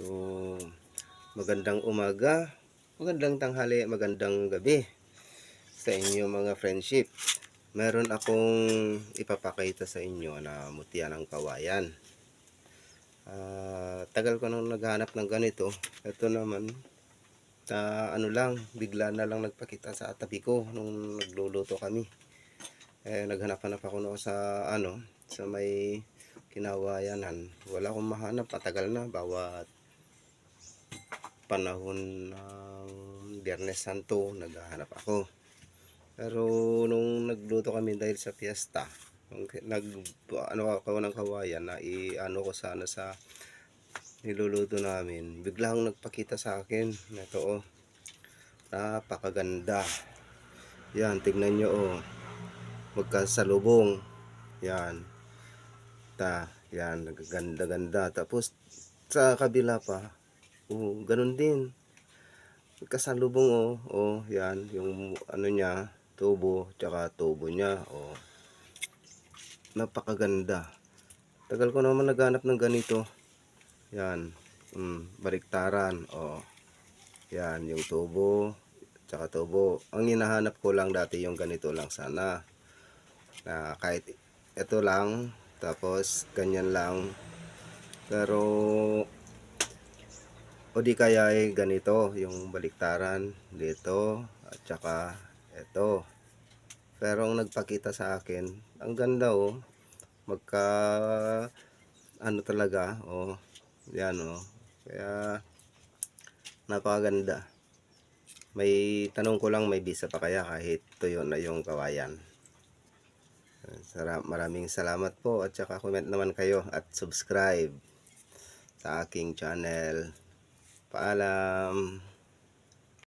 So, magandang umaga, magandang tanghali, magandang gabi sa inyo mga friendship. Meron akong ipapakita sa inyo na mutya ng kawayan. Ah, tagal ko nang naghanap ng ganito. Ito naman, na ano lang, bigla na lang nagpakita sa tabi ko nung nagluluto kami. Eh, naghanap-hanap ako noon sa ano, sa may kinawayanan. Wala akong mahanap, matagal na, bawat panahon ng Biyernes Santo, naghahanap ako. Pero nung nagluto kami dahil sa ki- nag ano ako ng kawayan na i-ano ko sana sa niluluto namin, biglang nagpakita sa akin na ito oh. Napakaganda. Yan, tignan nyo oh. Magkasalubong. Yan. Ta, yan, nagaganda-ganda. Tapos sa kabila pa, oh, ganun din. Magkasalubong oh, oh, yan, yung ano niya, tubo, tsaka tubo niya, oh. Napakaganda. Tagal ko naman naghanap ng ganito. Yan, mm, baliktaran, oh. Yan, yung tubo, tsaka tubo. Ang hinahanap ko lang dati yung ganito lang sana. Na kahit ito lang, tapos ganyan lang. Pero o di kaya ay ganito, yung baliktaran dito at saka ito. Pero ang nagpakita sa akin, ang ganda oh. Magka ano talaga, oh. Yan oh. Kaya napakaganda. May tanong ko lang may bisa pa kaya kahit tuyo na yung kawayan. Sara- Maraming salamat po at saka comment naman kayo at subscribe sa aking channel. Paalam.